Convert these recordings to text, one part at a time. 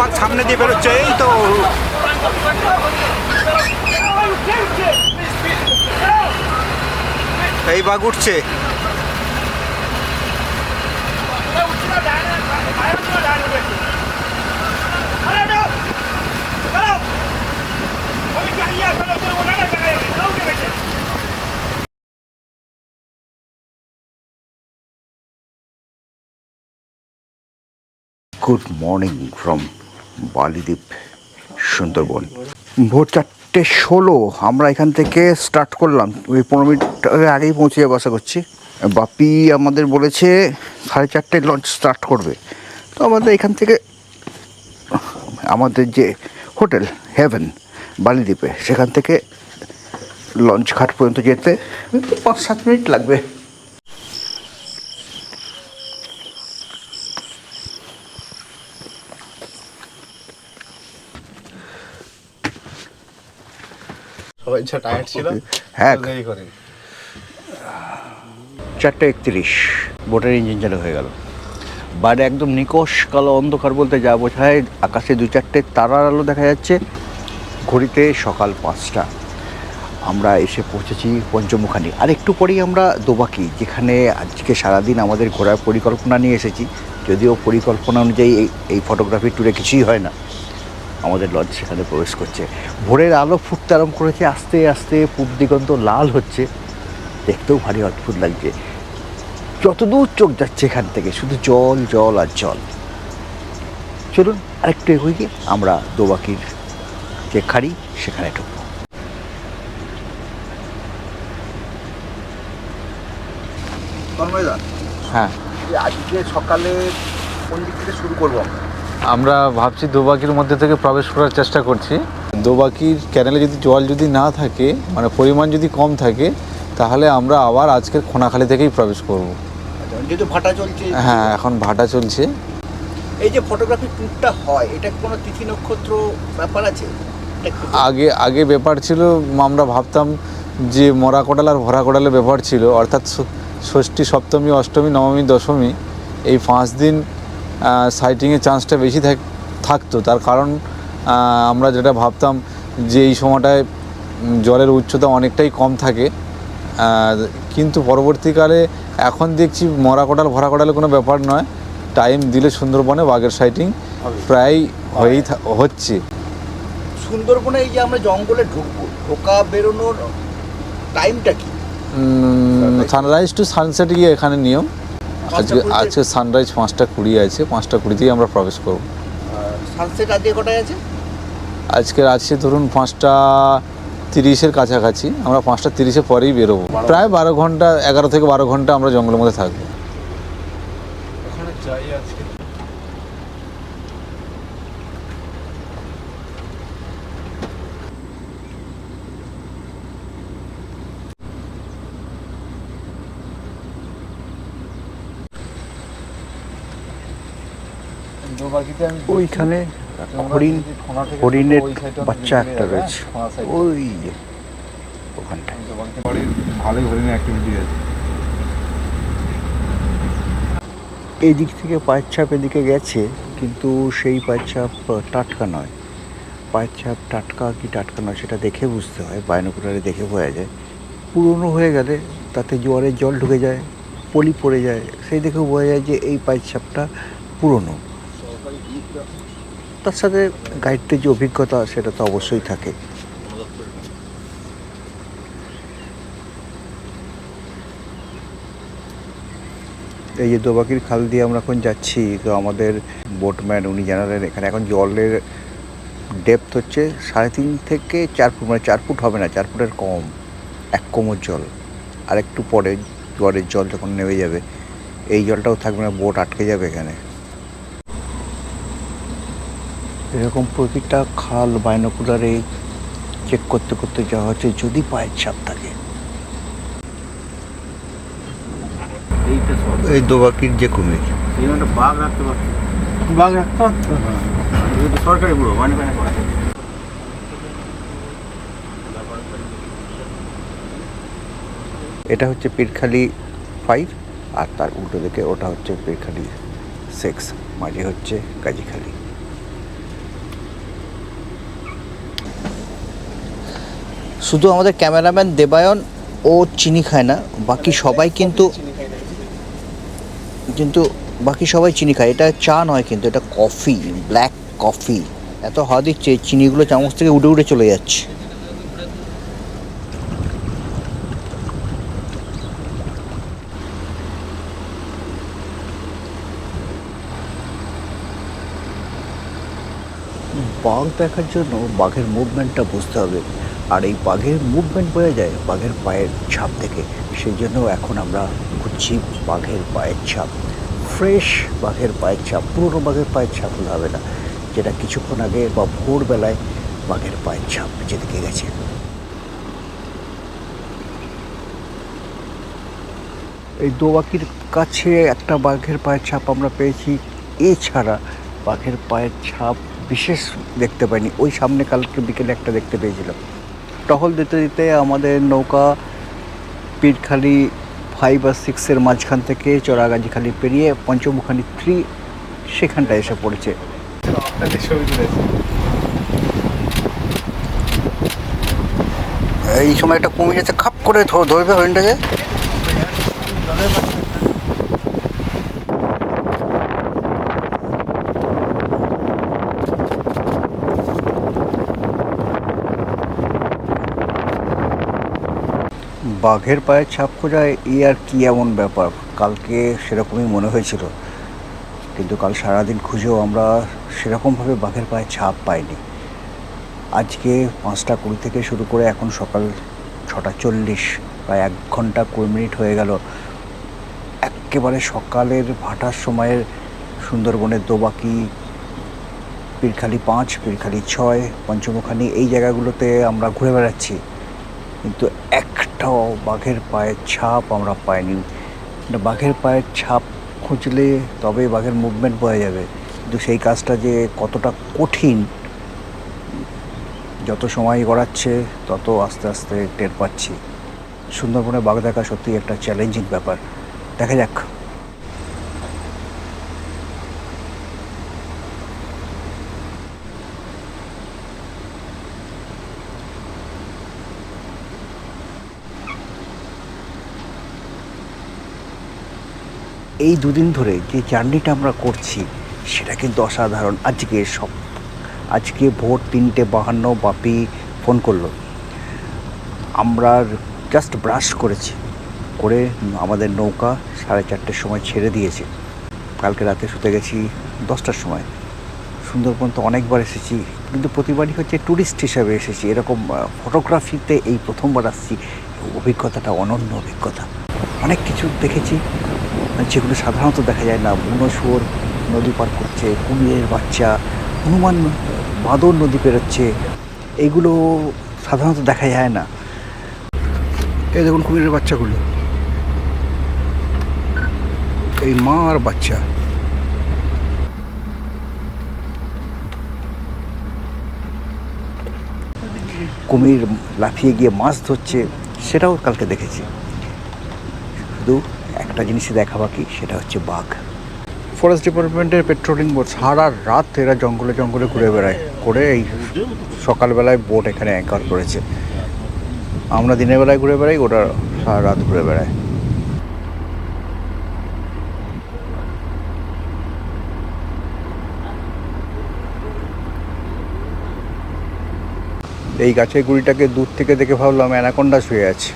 বাঘ সামনে দিয়ে বেরোচ্ছে এই তো। এই বাঘ উঠছে। Good morning from Balidwip, Sundarban. ভোর চারটে ষোলো আমরা এখান থেকে স্টার্ট করলাম। ওই পনেরো মিনিট আগেই পৌঁছে যাব আশা করছি। বাপি আমাদের বলেছে সাড়ে চারটে লঞ্চ স্টার্ট করবে। তো আমাদের এখান থেকে আমাদের যে হোটেল, হেভেন, বালিদ্বীপে, সেখান থেকে লঞ্চ ঘাট পর্যন্ত যেতে পাঁচ সাত মিনিট লাগবে। সবাই যা টায়ার্ড ছিল হ্যাঁ দেরি করে চারটে একত্রিশ বোটের ইঞ্জিন চালু হয়ে গেল। বাইরে একদম নিকশ কালো অন্ধকার বলতে যা বোঝায় আকাশে দু চারটে তারার আলো দেখা যাচ্ছে। ঘড়িতে সকাল পাঁচটা। আমরা এসে পৌঁছেছি পঞ্চমুখানি। আর একটু পরেই আমরা দোবাকি যেখানে আজকে সারাদিন আমাদের ঘোরার পরিকল্পনা নিয়ে এসেছি। যদিও পরিকল্পনা অনুযায়ী এই এই ফটোগ্রাফি ট্যুরে কিছুই হয় না। আমাদের লঞ্চ সেখানে প্রবেশ করছে। ভোরের আলো ফুটতে আরম্ভ করেছে আস্তে আস্তে পূব দিগন্ত লাল হচ্ছে। দেখতেও ভারী অদ্ভুত লাগছে। যতদূর চোখ যাচ্ছে এখান থেকে শুধু জল জল আর জল। চলুন আরেকটু এগিয়ে গিয়ে আমরা দোবাকির যে খাড়ি সেখানে ঢুকবো। হ্যাঁ। আজকে সকালে কোন দিক থেকে শুরু করব আমরা? আমরা ভাবছি দোবাকির মধ্যে থেকে প্রবেশ করার চেষ্টা করছি। দোবাকির ক্যানেলে যদি জল যদি না থাকে মানে পরিমাণ যদি কম থাকে তাহলে আমরা আবার আজকের খোনাখালি থেকেই প্রবেশ করব। যেহেতু ভাটা চলছে হ্যাঁ এখন ভাটা চলছে। এই যে ফটোগ্রাফি ট্যুরটা হয় এটা কোনো তিথি নক্ষত্র ব্যাপার আছে? আগে আগে ব্যাপার ছিল আমরা ভাবতাম যে মরা কোটাল আর ভরা কোটালের ব্যাপার ছিল অর্থাৎ ষষ্ঠী সপ্তমী অষ্টমী নবমী দশমী এই পাঁচ দিন সাইটিংয়ের চান্সটা বেশি থাক- থাকতো। তার কারণ আমরা যেটা ভাবতাম যে এই সময়টায় জলের উচ্চতা অনেকটাই কম থাকে। কিন্তু পরবর্তীকালে এখন দেখছি মরা কোটাল ভরা কোটালের কোনো ব্যাপার নয়। টাইম দিলে সুন্দরবনে বাঘের সাইটিং প্রায় হয়েই হচ্ছে। সুন্দরবনে এই যে আমরা জঙ্গলে ঢুকবো ঢোকা বেরোনোর টাইমটা কি? সানরাইজ টু সানসেট গিয়ে এখানে নিয়ম। আজকে আজকে সানরাইজ পাঁচটা কুড়ি আছে পাঁচটা কুড়িতেই আমরা প্রবেশ করব। সানসেট আজকে কটায় আছে? আজকের আছে ধরুন পাঁচটা তিরিশের কাছাকাছি আমরা পাঁচটা তিরিশের পরেই বেরোবো। প্রায় বারো ঘণ্টা এগারো থেকে বারো ঘণ্টা আমরা জঙ্গলের মধ্যে থাকব। ওইখানে হরিণ হরিণের বাচ্চা একটা রয়েছে। ওই যে ওখানটায়। ভালোই হরিণের অ্যাক্টিভিটি আছে। এই দিক থেকে পায়ের ছাপ এদিকে গেছে কিন্তু সেই পায়ের ছাপ টাটকা নয়। পায়ের ছাপ টাটকা কি টাটকা নয় সেটা দেখে বুঝতে হয় বায়নোকুলারে দেখে বোঝা যায়। পুরনো হয়ে গেলে তাতে জোয়ারের জল ঢুকে যায় পলি পড়ে যায় সেই দেখেও বোঝা যায় যে এই পায়ের ছাপটা পুরনো। তার সাথে গাইডটির যে অভিজ্ঞতা, সেটা তো অবশ্যই থাকে। এই যে দোবাকির খাল দিয়ে আমরা এখন যাচ্ছি, তো আমাদের বোটম্যান উনি জানালেন এখানে। এখন জলের ডেপথ হচ্ছে সাড়ে তিন থেকে চার ফুট মানে চার ফুট হবে না, চার ফুটের কম, এক কোমর জল। আর একটু পরে জলের জল যখন নেমে যাবে, এই জলটাও থাকবে না বোট আটকে যাবে এখানে। এরকম প্রতিটা খাল বাইনোকুলারে চেক করতে করতে যাওয়া হচ্ছে যদি পায়ের ছাপ থাকে। এই দোবাকির যে কুমির বাঘ রাখতে পারতো বাঘ রাখতে পারতো সরকারি পুরো মানে মানে এটা হচ্ছে পীরখালি ফাইভ আর তার উল্টো দিকে ওটা হচ্ছে পীরখালি সিক্স মাঝে হচ্ছে কাজীখালি শুধু আমাদের ক্যামেরাম্যান দেবায়ন ও চিনি খায় না, বাকি সবাই কিন্তু কিন্তু বাকি সবাই চিনি খায়। এটা চা নয় কিন্তু, এটা কফি, ব্ল্যাক কফি। এত হাওয়া দিচ্ছে, চিনিগুলো চামচ থেকে উড়ে উড়ে চলে যাচ্ছে। বাঘ দেখার জন্য বাঘের মুভমেন্টটা বুঝতে হবে। আর এই বাঘের মুভমেন্ট বোঝা যায়, বাঘের পায়ের ছাপ থেকে। সেই জন্য এখন আমরা খুঁজছি বাঘের পায়ের ছাপ। ফ্রেশ বাঘের পায়ের ছাপ, পুরনো বাঘের পায়ের ছাপ হলে হবে না, যেটা কিছুক্ষণ আগে বা ভোরবেলায় বাঘের পায়ের ছাপ যেদিকে গেছে। এই দোবাকির কাছে একটা বাঘের পায়ের ছাপ আমরা পেয়েছি। এছাড়া বাঘের পায়ের ছাপ বিশেষ দেখতে পাইনি। ওই সামনে কালকে বিকেলে একটা দেখতে পেয়েছিলাম। টহল দিতে দিতে আমাদের নৌকা পীরখালি ফাইভ আর সিক্সের মাঝখান থেকে চড়াগাজিখালি পেরিয়ে পঞ্চমুখানি থ্রি সেখানটায় এসে পড়েছে। এই সময় একটা কুমির যাচ্ছে খাপ করে ধরবে হরিণটাকে বাঘের পায়ের ছাপ খোঁজায়, এই আর কি এমন ব্যাপার? কালকে সেরকমই মনে হয়েছিল। কিন্তু কাল সারাদিন খুঁজেও আমরা সেরকমভাবে বাঘের পায়ের ছাপ পাইনি। আজকে পাঁচটা কুড়ি থেকে শুরু করে এখন সকাল ছটা চল্লিশ, প্রায় এক ঘণ্টা কুড়ি মিনিট হয়ে গেল। একেবারে সকালের ভাটার সময়ের সুন্দরবনের দোবাকি, পীরখালি পাঁচ, পীরখালি ছয়, পঞ্চমুখানি, এই জায়গাগুলোতে আমরা ঘুরে বেড়াচ্ছি। কিন্তু একটাও বাঘের পায়ের ছাপ আমরা পাইনি। বাঘের পায়ের ছাপ খুঁজলে তবে বাঘের মুভমেন্ট বোঝা যাবে। কিন্তু সেই কাজটা যে কতটা কঠিন, যত সময় গড়াচ্ছে, তত আস্তে আস্তে টের পাচ্ছি। সুন্দরবনে বাঘ দেখা সত্যি একটা চ্যালেঞ্জিং ব্যাপার। দেখা যাক। এই দুদিন ধরে যে জার্নিটা আমরা করছি, সেটা কিন্তু অসাধারণ। আজকে সব, আজকে ভোর তিনটে বাহান্ন বাপি ফোন করল। আমরা জাস্ট ব্রাশ করেছি, করে আমাদের নৌকা সাড়ে চারটের সময় ছেড়ে দিয়েছে। কালকে রাতে শুতে গেছি দশটার সময়। সুন্দরবন তো অনেকবার এসেছি, কিন্তু প্রতিবারই হচ্ছে ট্যুরিস্ট হিসাবে এসেছি। এরকম ফটোগ্রাফিতে এই প্রথমবার আসছি, অভিজ্ঞতাটা অনন্য অভিজ্ঞতা। অনেক কিছু দেখেছি যেগুলো সাধারণত দেখা যায় না বুনো নদী পার করছে, কুমিরের বাচ্চা, হনুমান বাঁদর নদী পেরোচ্ছে এইগুলো সাধারণত দেখা যায় না। এই দেখুন কুমিরের বাচ্চাগুলো। এই মা আর বাচ্চা। কুমির লাফিয়ে গিয়ে মাছ ধরছে, সেটাও কালকে দেখেছি। শুধু একটা জিনিসই দেখা বাকি, সেটা হচ্ছে বাঘ। ফরেস্ট ডিপার্টমেন্টের পেট্রোলিং বোট সারা রাত এরা জঙ্গলে জঙ্গলে ঘুরে বেড়ায়। করে এই সকালবেলায় বোট এখানে অ্যাঙ্কার করেছে। আমরা দিনের বেলায় ঘুরে বেড়াই ওটা সারা রাত ঘুরে বেড়ায়। এই গাছের গুড়িটাকে দূর থেকে দেখে ভাবলাম অ্যানাকোন্ডা শুয়ে আছে।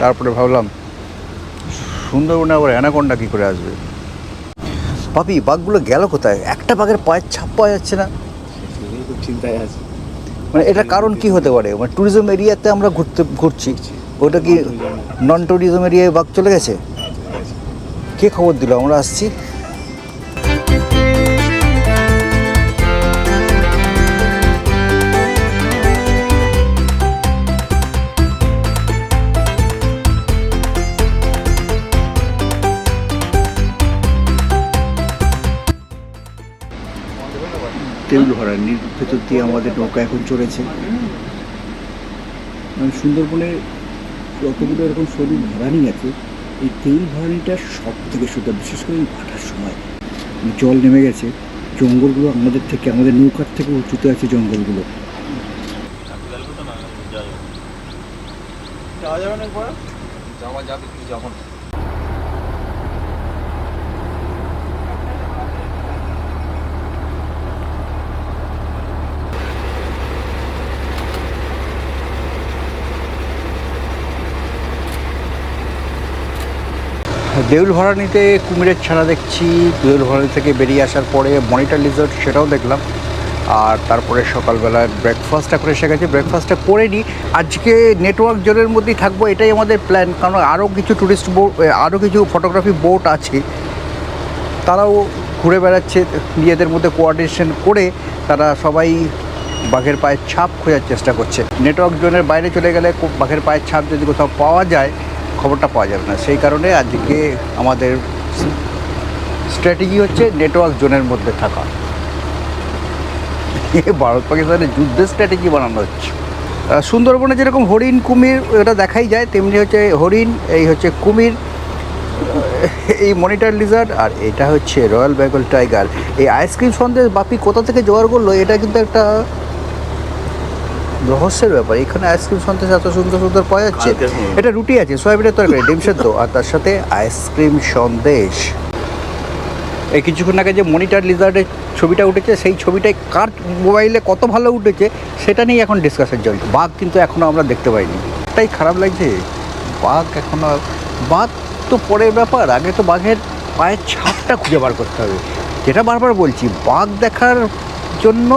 তারপরে ভাবলাম সুন্দরবনে আবার অ্যানাকোন্ডা কী করে আসবে? পাপি বাঘগুলো গেল কোথায়? একটা বাঘের পায়ের ছাপ পাওয়া যাচ্ছে না। খুব চিন্তায় আছে মানে এটা কারণ কি হতে পারে? মানে ট্যুরিজম এরিয়াতে আমরা ঘুরতে ঘুরছি। ওটা কি নন ট্যুরিজম এরিয়ায় বাঘ চলে গেছে? কে খবর দিল? আমরা আসছি। তেল ভরা নীল ভেতর দিয়ে আমাদের নৌকা এখন চলেছে মানে সুন্দরবনে যতগুলো এরকম সরু ভরানি আছে এই তেল ভরানিটা সব থেকে সুন্দর বিশেষ করে এই ভাটার সময়। মানে জল নেমে গেছে জঙ্গলগুলো আমাদের থেকে আমাদের নৌকার থেকে উঁচুতে আছে জঙ্গলগুলো। যাওয়া যাবে যাওয়া যাবে যখন দেউল ভরানিতে কুমিরের ছাড়া দেখছি। দেউল ভরানি থেকে বেরিয়ে আসার পরে মনিটার লিজার্ড সেটাও দেখলাম। আর তারপরে সকালবেলায় ব্রেকফাস্টটা করে এসে গেছে। ব্রেকফাস্টটা করে নিই। আজকে নেটওয়ার্ক জোনের মধ্যেই থাকব, এটাই আমাদের প্ল্যান কারণ আরও কিছু ট্যুরিস্ট বোট আরও কিছু ফটোগ্রাফি বোট আছে। তারাও ঘুরে বেড়াচ্ছে, নিজেদের মধ্যে কোঅর্ডিনেশন করে তারা সবাই বাঘের পায়ের ছাপ খোঁজার চেষ্টা করছে। নেটওয়ার্ক জোনের বাইরে চলে গেলে বাঘের পায়ের ছাপ যদি কোথাও পাওয়া যায় খবরটা পাওয়া যাবে না। সেই কারণে আজকে আমাদের স্ট্র্যাটেজি হচ্ছে নেটওয়ার্ক জোনের মধ্যে থাকা। ভারত পাকিস্তানের যুদ্ধের স্ট্র্যাটেজি বানানো হচ্ছে। সুন্দরবনে যেরকম হরিণ, কুমির ওটা দেখাই যায়, তেমনি হচ্ছে হরিণ, এই হচ্ছে কুমির, এই মনিটার লিজার্ড, আর এটা হচ্ছে রয়্যাল বেঙ্গল টাইগার। এই আইসক্রিম সন্দেশ বাপি কোথা থেকে জোগাড় করল? এটা কিন্তু একটা রহস্যের ব্যাপার। এখানে আইসক্রিম সন্দেশ এত সুন্দর সুন্দর পাওয়া যাচ্ছে এটা রুটি আছে সয়াবিনের তরকারি ডিম সেদ্ধ আর তার সাথে আইসক্রিম সন্দেশ। এই কিছুক্ষণ আগে যে মনিটার লিজার্ডের ছবিটা উঠেছে সেই ছবিটাই কার মোবাইলে কত ভালো উঠেছে সেটা নিয়ে এখন ডিসকাশন চলছে। বাঘ কিন্তু এখনও আমরা দেখতে পাইনি। এটাই খারাপ লাগছে বাঘ এখনও বাঘ তো পরের ব্যাপার আগে তো বাঘের পায়ের ছাপটা খুঁজে বার করতে হবে। যেটা বারবার বলছি বাঘ দেখার জন্য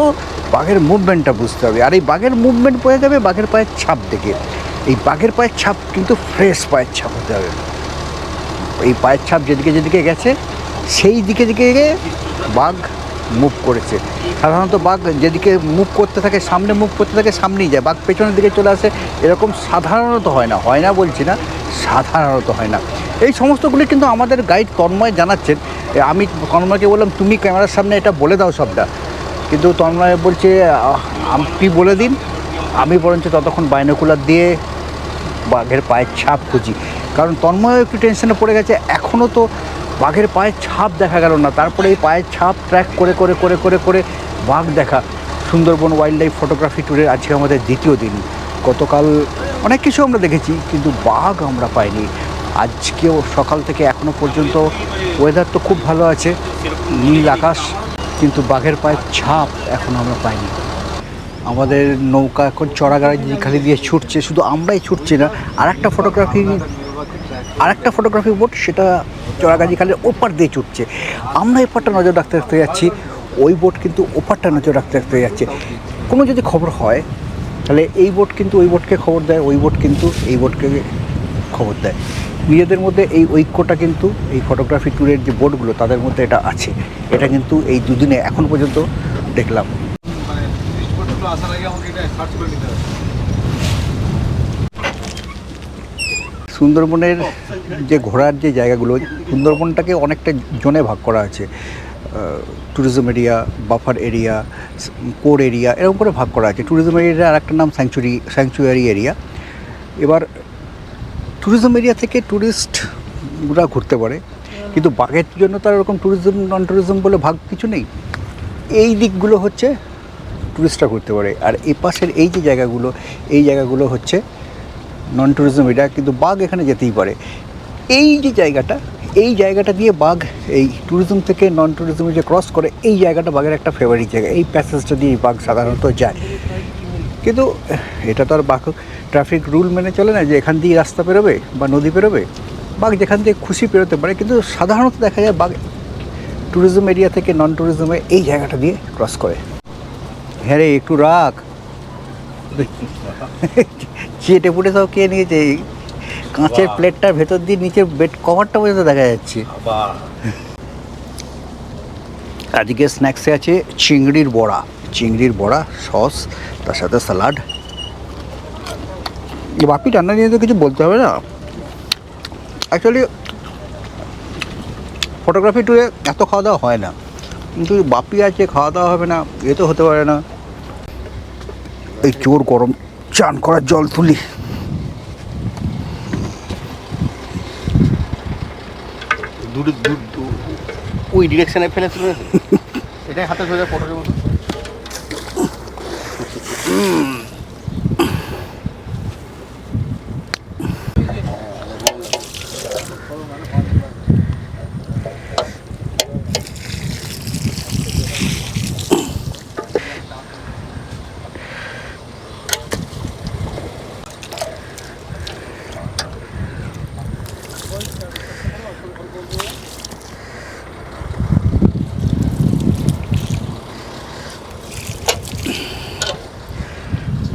বাঘের মুভমেন্টটা বুঝতে হবে। আর এই বাঘের মুভমেন্ট বোঝা যাবে বাঘের পায়ের ছাপ দেখে। এই বাঘের পায়ের ছাপ কিন্তু ফ্রেশ পায়ের ছাপ হতে হবে। এই পায়ের ছাপ যেদিকে যেদিকে গেছে, সেই দিকে দিকে বাঘ মুভ করেছে। সাধারণত বাঘ যেদিকে মুভ করতে থাকে, সামনে মুভ করতে থাকে, সামনেই যায়। বাঘ পেছনের দিকে চলে আসে, এরকম সাধারণত হয় না। হয় না বলছি না, সাধারণত হয় না। এই সমস্তগুলি কিন্তু আমাদের গাইড তন্ময় জানাচ্ছেন। আমি তন্ময়কে বললাম, তুমি ক্যামেরার সামনে এটা বলে দাও সবটা। কিন্তু তন্ময় বলছে আপনি বলে দিন? আমি বরঞ্চ ততক্ষণ বাইনোকুলার দিয়ে বাঘের পায়ের ছাপ খুঁজি। কারণ তন্ময় একটু টেনশনে পড়ে গেছে এখনও তো বাঘের পায়ের ছাপ দেখা গেল না। তারপরে এই পায়ের ছাপ ট্র্যাক করে করে করে করে করে বাঘ দেখা। সুন্দরবন ওয়াইল্ড লাইফ ফটোগ্রাফি ট্যুরের আজকে আমাদের দ্বিতীয় দিন। গতকাল অনেক কিছু আমরা দেখেছি, কিন্তু বাঘ আমরা পাইনি। আজকেও সকাল থেকে এখনও পর্যন্ত ওয়েদার তো খুব ভালো আছে। নীল আকাশ কিন্তু বাঘের পায়ের ছাপ এখন আমরা পাইনি। আমাদের নৌকা এখন চড়াগাড়ি খালি দিয়ে ছুটছে, শুধু আমরাই ছুটছি না আর একটা ফটোগ্রাফি আর একটা ফটোগ্রাফি বোট সেটা চড়াগাজি খালের ওপার দিয়ে ছুটছে। আমরা এপারটা নজর রাখতে রাখতে যাচ্ছি, ওই বোট কিন্তু ওপারটা নজর রাখতে রাখতে যাচ্ছে। কোনো যদি খবর হয়, তাহলে এই বোট কিন্তু ওই বোটকে খবর দেয়, ওই বোট কিন্তু এই বোটকে খবর দেয়। নিজেদের মধ্যে এই ঐক্যটা কিন্তু, এই ফটোগ্রাফি ট্যুরের যে বোর্ডগুলো তাদের মধ্যে এটা আছে। এটা কিন্তু এই দুদিনে এখন পর্যন্ত দেখলাম। সুন্দরবনের যে ঘোরার যে জায়গাগুলো, সুন্দরবনটাকে অনেকটা জোনে ভাগ করা আছে। Tourism area buffer area core area এরকম করে ভাগ করা আছে। ট্যুরিজম এরিয়ার আর একটা নাম স্যাংচুরি স্যাংচুয়ারি এরিয়া এবার ট্যুরিজম এরিয়া থেকে ট্যুরিস্টরা ঘুরতে পারে, কিন্তু বাঘের জন্য তার এরকম ট্যুরিজম নন ট্যুরিজম বলে ভাগ কিছু নেই। এই দিকগুলো হচ্ছে ট্যুরিস্টরা ঘুরতে পারে। আর এই পাশের এই যে জায়গাগুলো, এই জায়গাগুলো হচ্ছে নন ট্যুরিজম এটা কিন্তু বাঘ এখানে যেতেই পারে। এই যে জায়গাটা, এই জায়গাটা দিয়ে বাঘ এই ট্যুরিজম থেকে নন ট্যুরিজমে যে ক্রস করে, এই জায়গাটা বাঘের একটা ফেভারিট জায়গা। এই প্যাসেজটা দিয়ে বাঘ সাধারণত যায়। কিন্তু এটা তো আর বাঘ ট্রাফিক রুল মেনে চলে না যে এখান দিয়ে রাস্তা পেরোবে বা নদী পেরোবে বাঘ যেখান দিয়ে খুশি পেরোতে পারে কিন্তু সাধারণত দেখা যায় বাঘ ট্যুরিজম এরিয়া থেকে নন ট্যুরিজমে এই জায়গাটা দিয়ে ক্রস করে। হ্যাঁ রে একটু রাখ। চেটে পুটে সব কে নিয়েছে? এই কাঁচের প্লেটটার ভেতর দিয়ে নিচে বেড কভারটা পর্যন্ত দেখা যাচ্ছে। আজকে স্ন্যাক্সে আছে চিংড়ির বড়া। চিংড়ির বড়া সস তার সাথে স্যালাড বাপি রান্না নিয়ে তো কিছু বলতে হবে না। অ্যাকচুয়ালি ফটোগ্রাফি টুরে এত খাওয়া দাওয়া হয় না। কিন্তু বাপি আছে খাওয়া দাওয়া হবে না এ তো হতে পারে না। এই চোর গরম চান করার জল তুলি। দূরে দূর দূর- ওই ডিরেকশনে ফেলে তুলে এটাই হাতে সোজা ফটোর মতো।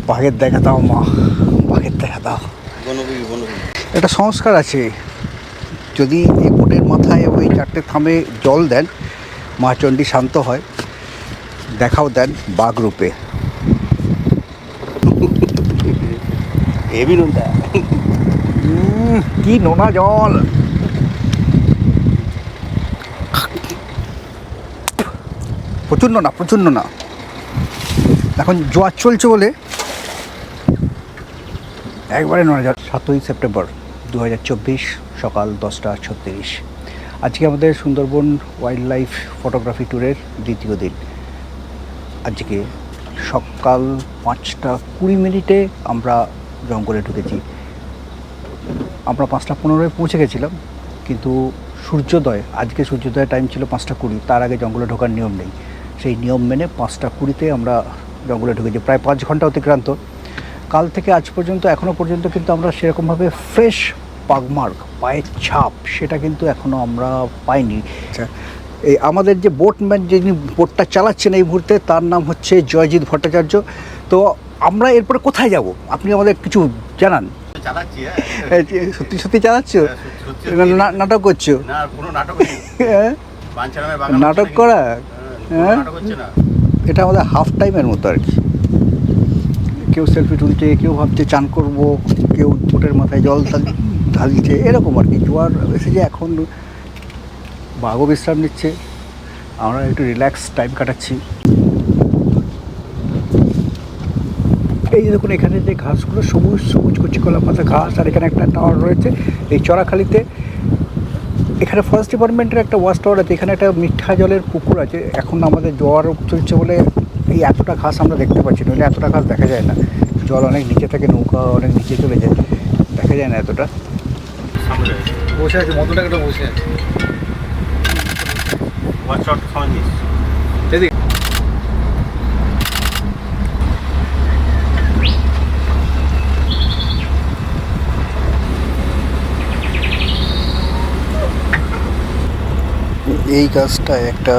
বাঘের দেখা দাও মা। বাঘের দেখা দাও। একটা সংস্কার আছে। যদি এই বোটের মাথায় ওই চারটে থামে জল দেন মা চণ্ডী শান্ত হয় দেখাও দেন বাঘ রূপে। হেভি নুনটা কি নোনা জল। প্রচণ্ড না প্রচণ্ড না এখন জোয়ার চলছে বলে একবারে নোনা জল সাতই সেপ্টেম্বর দু হাজার চব্বিশ সকাল দশটা ছত্রিশ। আজকে আমাদের সুন্দরবন ওয়াইল্ড লাইফ ফটোগ্রাফি ট্যুরের দ্বিতীয় দিন। আজকে সকাল পাঁচটা কুড়ি মিনিটে আমরা জঙ্গলে ঢুকেছি। আমরা পাঁচটা পনেরোয় পৌঁছে গেছিলাম, কিন্তু সূর্যোদয়, আজকে সূর্যোদয়ের টাইম ছিল পাঁচটা কুড়ি, তার আগে জঙ্গলে ঢোকার নিয়ম নেই। সেই নিয়ম মেনে পাঁচটা কুড়িতে আমরা জঙ্গলে ঢুকেছি। প্রায় পাঁচ ঘণ্টা অতিক্রান্ত। কাল থেকে আজ পর্যন্ত এখনও পর্যন্ত কিন্তু আমরা সেরকমভাবে ফ্রেশ পাগমার্ক পায়ের ছাপ সেটা কিন্তু এখনও আমরা পাইনি। আচ্ছা। এই আমাদের যে বোটম্যান যিনি বোটটা চালাচ্ছেন এই মুহূর্তে তার নাম হচ্ছে জয়জিৎ ভট্টাচার্য। তো আমরা এরপরে কোথায় যাব? আপনি আমাদের কিছু জানান। হ্যাঁ। সত্যি সত্যি চালাচ্ছ? হ্যাঁ, সত্যি সত্যি। না- নাটক করছ? না আর কোনো নাটক হ্যাঁ? নাটক করা? হ্যাঁ, কোনো? নাটক হচ্ছে না। এটা আমাদের হাফ টাইমের মতো আর কি। কেউ সেলফি তুলছে, কেউ ভাবছে চান করব, কেউ বোটের মাথায় জল ঢালছে, এরকম আর কি। জোয়ার এসেছে এখন বাঘও বিশ্রাম নিচ্ছে। আমরা একটু রিল্যাক্স টাইম কাটাচ্ছি। এই যে দেখুন, এখানে যে ঘাসগুলো সবুজ সবুজ কচি কলা পাতা ঘাস, আর এখানে একটা টাওয়ার রয়েছে এই চড়াখালিতে। এখানে ফরেস্ট ডিপার্টমেন্টের একটা ওয়াশ টাওয়ার আছে, এখানে একটা মিঠা জলের পুকুর আছে। এখন আমাদের জোয়ার চলছে বলে এই এতটা ঘাস আমরা দেখতে পাচ্ছি নইলে এতটা ঘাস দেখা যায় না। জল অনেক নিচে থাকে নৌকা অনেক নিচে চলে যায় দেখা যায় না এতটা। বসে আছে মতটা একটা বসে আছে। এই গাছটায় একটা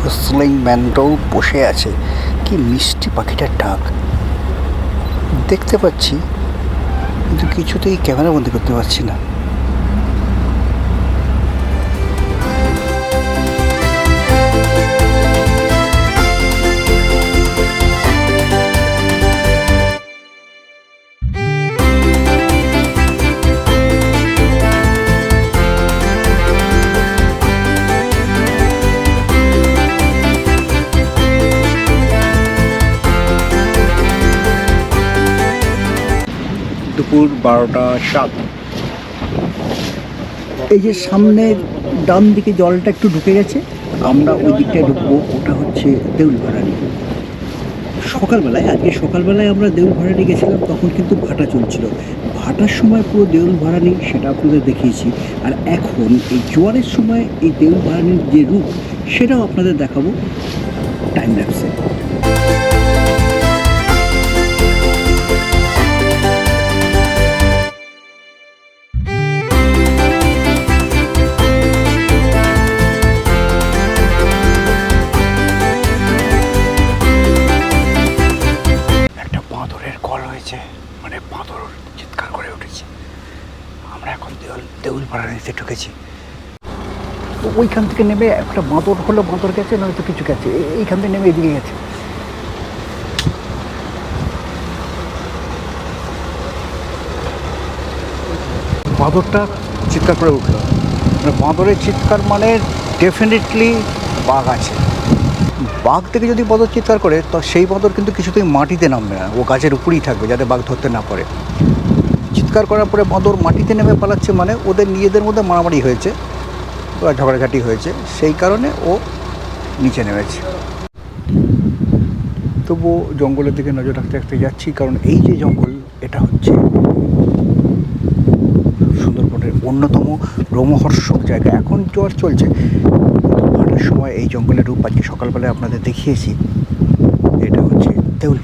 হুসলিং ম্যান্ডো বসে আছে। কি মিষ্টি পাখিটার ডাক? দেখতে পাচ্ছি কিন্তু কিছুতেই ক্যামেরা বন্দি করতে পারছি না। বারোটা সাত। এই যে সামনের ডান দিকে জলটা একটু ঢুকে গেছে, আমরা ওই দিকটায় ঢুকবো, ওটা হচ্ছে দেউল ভাড়ানি সকালবেলায়, আজকে সকালবেলায় আমরা দেউল ভাড়ানি গেছিলাম, তখন কিন্তু ভাটা চলছিল। ভাটার সময় পুরো দেউল ভাড়ানি সেটা আপনাদের দেখিয়েছি। আর এখন এই জোয়ারের সময় এই দেউল ভাড়ানির যে রূপ, সেটাও আপনাদের দেখাবো টাইম ল্যাপসে ওইখান থেকে নেমে একটা বাঁদর হলো, বাঁদর গেছে, নয়তো কিছু গেছে। এইখান থেকে নেমে এদিকে গেছে। বাঁদরটা চিৎকার করে উঠল। মানে বাঁদরের চিৎকার মানে ডেফিনেটলি বাঘ আছে। বাঘ থেকে যদি বাঁদর চিৎকার করে, তো সেই বাঁদর কিন্তু কিছুতেই মাটিতে নামবে না। ও গাছের উপরেই থাকবে, যাতে বাঘ ধরতে না পারে। চিৎকার করার পরে বাঁদর মাটিতে নেমে পালাচ্ছে মানে ওদের নিজেদের মধ্যে মারামারি হয়েছে। ঝগড়াঝাটি হয়েছে, সেই কারণে ও নিচে নেমেছে। তবুও জঙ্গলের দিকে নজর রাখতে রাখতে যাচ্ছি, কারণ এই যে জঙ্গল, এটা হচ্ছে সুন্দরবনের অন্যতম রোমহর্ষক জায়গা। এখন জ্বর চলছে। ভাটার সময় এই জঙ্গলের রূপ আজকে সকালবেলায় আপনাদের দেখিয়েছি। এটা হচ্ছে দেউল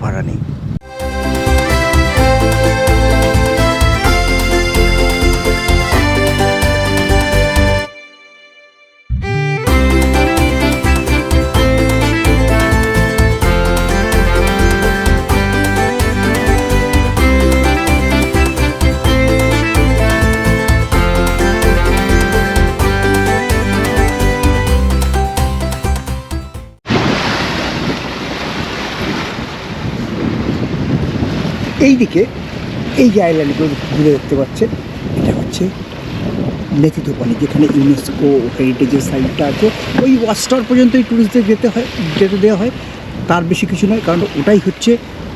এই দিকে এই যে আইল্যান্ডগুলো ঘুরে দেখতে পাচ্ছেন, এটা হচ্ছে নেতিতো পানি যেখানে ইউনেস্কো হেরিটেজের সাইটটা আছে। ওই ওয়াস্টার পর্যন্তই ট্যুরিস্টদের যেতে হয়, যেতে দেওয়া হয়। তার বেশি কিছু নয়, কারণ ওটাই হচ্ছে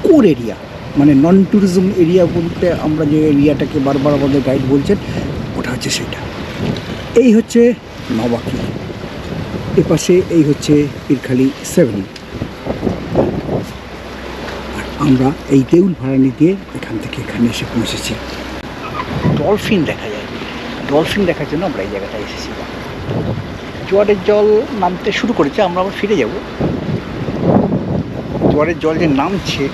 কোর এরিয়া মানে নন ট্যুরিজম এরিয়া বলতে আমরা যে এরিয়াটাকে বারবার আমাদের গাইড বলছেন, ওটা হচ্ছে সেটা এই হচ্ছে নবাকি এপাশে এই হচ্ছে পীরখালি সেভেন আমরা এই দেউল ভাড়ানি দিয়ে এখান থেকে এখানে এসে পৌঁছেছি। ডলফিন দেখা যায়। ডলফিন দেখার জন্য আমরা এই জায়গাটায় এসেছিলাম জোয়ারের জল নামতে শুরু করেছে, আমরা আবার ফিরে যাব। জোয়ারের জল যে নামছে,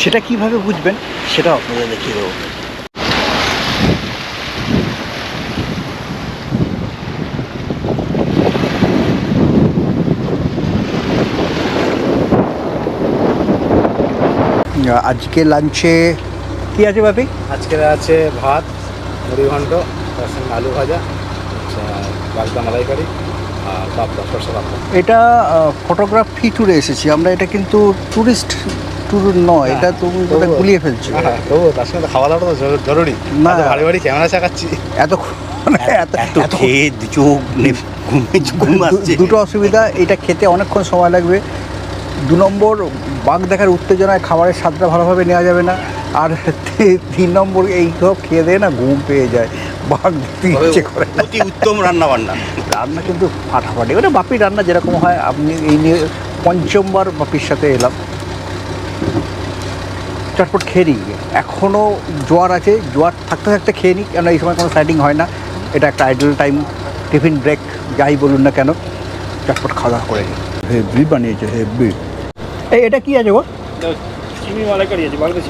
সেটা কীভাবে বুঝবেন সেটা আপনাদের দেখিয়ে দেবো। আজকে লাঞ্চে কি আছে ভাবি? আজকের আছে ভাত মুড়ি ঘন্ট তার সঙ্গে আলু ভাজা আচ্ছা বাগদা মালাইকারি আর পাপড়া সরষে পাপড়া এটা ফটোগ্রাফি ট্যুরে এসেছি। আমরা এটা কিন্তু ট্যুরিস্ট ট্যুর নয় এটা তুমি বোধহয় তবুও। গুলিয়ে ফেলছো। হ্যাঁ তবু তার সঙ্গে খাওয়া দাওয়াটা তো জরুরি। না। ভারী ভারী ক্যামেরা চাকাচ্ছি। এত এত এত খেয়ে চোখ ঘুম আসছে। দুটো অসুবিধা এটা খেতে অনেকক্ষণ সময় লাগবে। দু নম্বর বাঘ দেখার উত্তেজনায় খাবারের স্বাদটা ভালোভাবে নেওয়া যাবে না। আর তিন নম্বর এই সব খেয়ে দিয়ে না ঘুম পেয়ে যায়। বাঘ দেখতে ইচ্ছে করে অতি উত্তম রান্না বান্না রান্না কিন্তু ফাটাফাটি। ওটা বাপির রান্না যেরকম হয় আপনি এই নিয়ে পঞ্চমবার বাপির সাথে এলাম। চটপট খেয়ে নিই। এখনও জোয়ার আছে। জোয়ার থাকতে থাকতে খেয়ে নিই। কেন এই সময় কোনো সাইডিং হয় না। এটা একটা আইডল টাইম। টিফিন ব্রেক যাই বলুন না কেন চটপট খাওয়া দাওয়া করে নিই। হেভি বানিয়েছে হেভি এই এটা কি আছে গো? চিনি মালাইকারি আছে বাংলা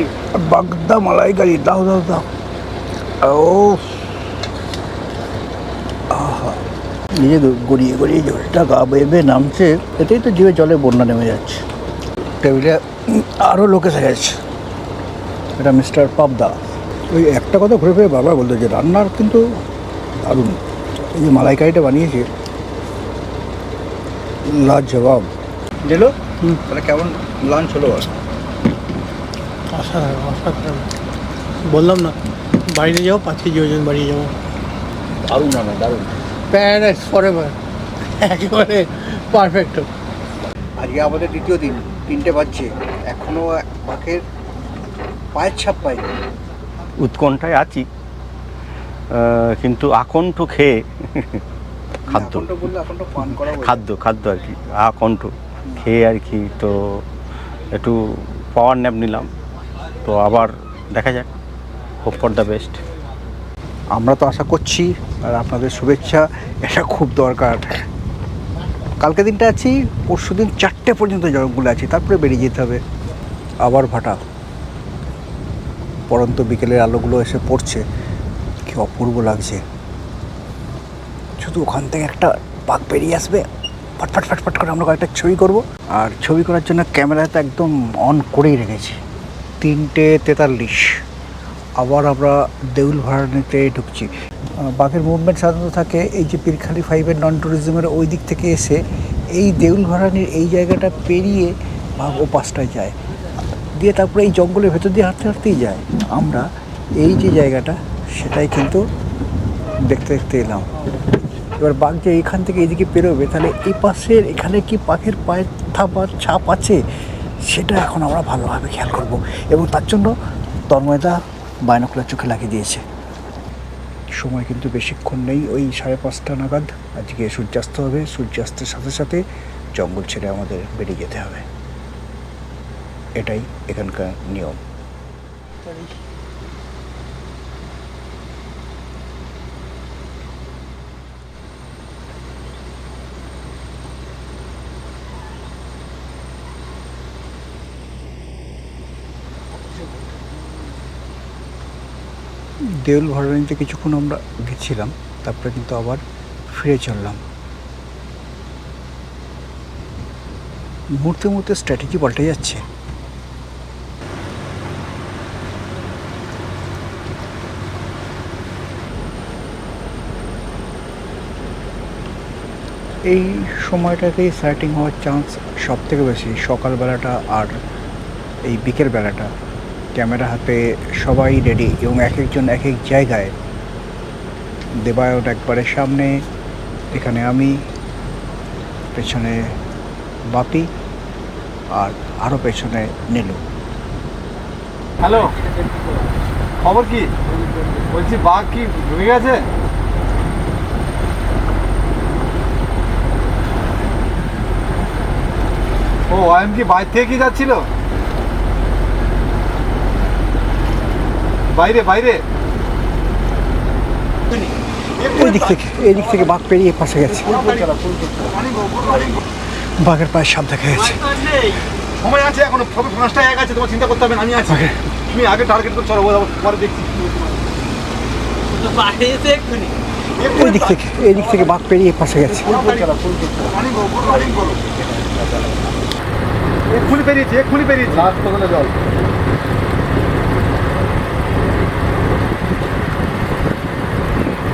বাগদা মালাইকারি দাও দাও দাও। ও। আহা। নিজে গড়িয়ে গড়িয়ে জলটা গা বেয়ে নামছে এতেই তো জিভে জলে বন্যা নেমে যাচ্ছে। টেবিলে আরও লোক গেছে। এটা মিস্টার পাবদা। ওই একটা কথা ঘুরে ফিরে বারবার বলতো যে রান্নার কিন্তু দারুণ। এই যে মালাইকারিটা বানিয়েছে লাজবাব। দিলো তাহলে কেমন লাঞ্চ হলো? অসাধারণ অসাধারণ। বললাম না বাইরে যাও পাঁচ কেজি ওজন বাড়িয়ে যাব দারুণ না দারুণ। প্যারাডাইস ফরএভার একেবারে পারফেক্ট আজকে আমাদের দ্বিতীয় দিন তিনটে বাজছে। এখনও বাঘের পায়ের ছাপ পাইনি উৎকণ্ঠায় আছি। কিন্তু আকণ্ঠ খেয়ে খাদ্য। বললে এখনটা পান করা খাদ্য খাদ্য আর কি আকণ্ঠ। খেয়ে আর কি, তো একটু পাওয়ার ন্যাপ নিলাম। তো আবার দেখা যাক হোপ ফর দ্য বেস্ট আমরা তো আশা করছি, আর আপনাদের শুভেচ্ছা, এটা খুব দরকার। কালকে দিনটা আছি, পরশু দিন চারটে পর্যন্ত জঙ্গলে আছি, তারপরে বেরিয়ে যেতে হবে। আবার ভাটা। পরন্ত বিকেলের আলোগুলো এসে পড়ছে, কি অপূর্ব লাগছে। শুধু ওখান থেকে একটা বাঘ বেরিয়ে আসবে? ফটফট ফটফট করে আমরা কয়েকটা ছবি করব। আর ছবি করার জন্য ক্যামেরাটা একদম অন করেই রেখেছি। তিনটে তেতাল্লিশ। আবার আমরা দেউল ভাড়ানিতে ঢুকছি। বাঘের মুভমেন্ট সাধারণত থাকে এই যে পীরখালি ফাইভের নন ট্যুরিজমের ওই দিক থেকে এসে এই দেউল ভাড়ানির এই জায়গাটা পেরিয়ে বাঘ ও পাশটায় যায়। দিয়ে তারপরে এই জঙ্গলের ভেতর দিয়ে হাঁটতে, হাঁটতেই যায়। আমরা এই যে জায়গাটা, সেটাই কিন্তু দেখতে দেখতে এলাম। এবার বাঘ যে এখান থেকে এদিকে পেরোবে তাহলে এই পাশের এখানে কি পাখির পায়ের থাপার ছাপ আছে? সেটা এখন আমরা ভালোভাবে খেয়াল করব। এবং তার জন্য তন্ময়দা বায়নকুলার চোখে লাগিয়ে দিয়েছে। সময় কিন্তু বেশিক্ষণ নেই, ওই সাড়ে পাঁচটা নাগাদ। আজকে সূর্যাস্ত হবে, সূর্যাস্তের সাথে সাথে জঙ্গল ছেড়ে আমাদের বেরিয়ে যেতে হবে। এটাই এখানকার নিয়ম। দেউল ভরানিতে কিছুক্ষণ আমরা গেছিলাম, তারপরে কিন্তু আবার ফিরে চললাম। মুহূর্তে মুহূর্তে স্ট্র্যাটেজি পাল্টে যাচ্ছে। এই সময়টাতেই সাইটিং হওয়ার চান্স সব থেকে বেশি, সকালবেলাটা আর এই বিকেল বেলাটা ক্যামেরা হাতে সবাই রেডি এবং এক একজন এক এক জায়গায়। দেবায়ত একবারে সামনে, এখানে আমি, পেছনে বাপি আর আরও পেছনে নীলু। হ্যালো খবর কি? বলছি, বাঘ কি ঢুকে গেছে? ও আয়ন কি বাইরে থেকে কি যাচ্ছিল? বাইরে বাইরে। এই দিক থেকে এই দিক থেকে বাঘ পেরিয়ে পাশে গেছে। বাঘের পায়ে সাপ দেখা গেছে সময় আছে এখনও সবে পাঁচটা এক আছে তোমার চিন্তা করতে হবে না, আমি আছি। তুমি আগে টার্গেট করে চলো পরে দেখছি। এই দিক থেকে এই দিক থেকে বাঘ পেরিয়ে পাশে গেছে। এক্ষুনি পেরিয়েছি এক্ষুনি পেরিয়েছি। লাস্ট পর্যন্ত জল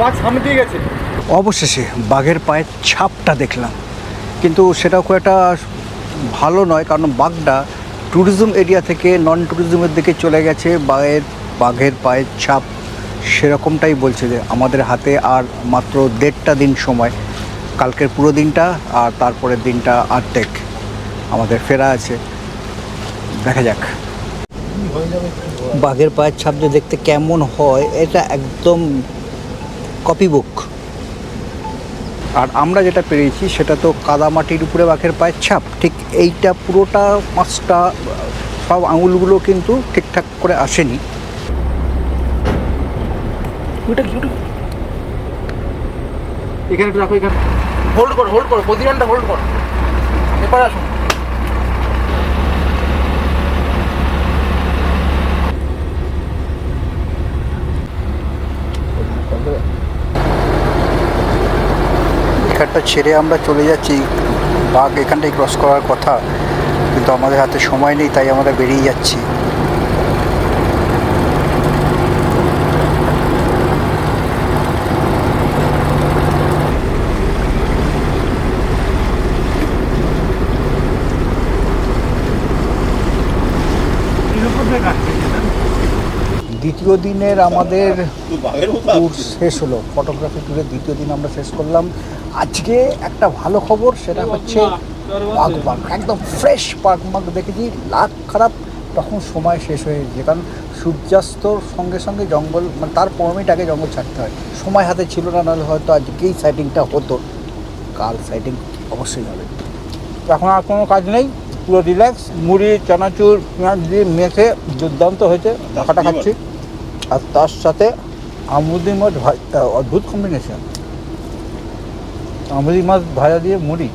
বাঘ সামনে দিয়ে গেছে। অবশেষে বাঘের পায়ের ছাপটা দেখলাম। কিন্তু সেটাও খুব একটা ভালো নয়, কারণ বাঘটা ট্যুরিজম এরিয়া থেকে নন ট্যুরিজমের দিকে চলে গেছে। বাঘের বাঘের পায়ের ছাপ সেরকমটাই বলছে যে আমাদের হাতে আর মাত্র দেড়টা দিন সময়। কালকের পুরো দিনটা আর তারপরের দিনটা আর্ধেক আমাদের ফেরা আছে। দেখা যাক। বাঘের পায়ের ছাপ যে দেখতে কেমন হয়, এটা একদম কপি বুক আর আমরা যেটা পেরেছি সেটা তো কাদামাটির উপরে বাঘের পায়ের ছাপ। ঠিক এইটা পুরোটা পাঁচটা, সব আঙুলগুলো কিন্তু ঠিকঠাক করে আসেনি। এখানে একটু রাখো, এখানে। হোল্ড করো হোল্ড করো, প্রতিমানটা হোল্ড করো। এরপরে আসুন। এখানটা ছেড়ে আমরা চলে যাচ্ছি। বাঘ এখানটায় ক্রস করার কথা। কিন্তু আমাদের হাতে সময় নেই, তাই আমরা বেরিয়ে যাচ্ছি। দ্বিতীয় দিনের আমাদের ট্যুর শেষ হলো। ফটোগ্রাফি ট্যুরের দ্বিতীয় দিন আমরা শেষ করলাম। আজকে একটা ভালো খবর সেটা হচ্ছে বাঘ বাঘ একদম ফ্রেশ বাঘ বাঘ দেখেছি লাখ খারাপ তখন সময় শেষ হয়ে গেছে। কারণ সূর্যাস্তর সঙ্গে সঙ্গে জঙ্গল মানে তার পনেরো মিনিট আগে জঙ্গল ছাড়তে হয়। সময় হাতে ছিল না নাহলে হয়তো আজকেই সাইটিংটা হতো। কাল সাইটিং অবশ্যই হবে। এখন আর কোনো কাজ নেই পুরো রিল্যাক্স মুড়ি চানাচুর পেঁয়াজ দিয়ে মেখে দুর্দান্ত হয়েছে। খাটা খাচ্ছি। আর তার সাথে আমুদি মাছ অদ্ভুত কম্বিনেশন আমুদি মাছ ভাজা দিয়ে মুড়ি।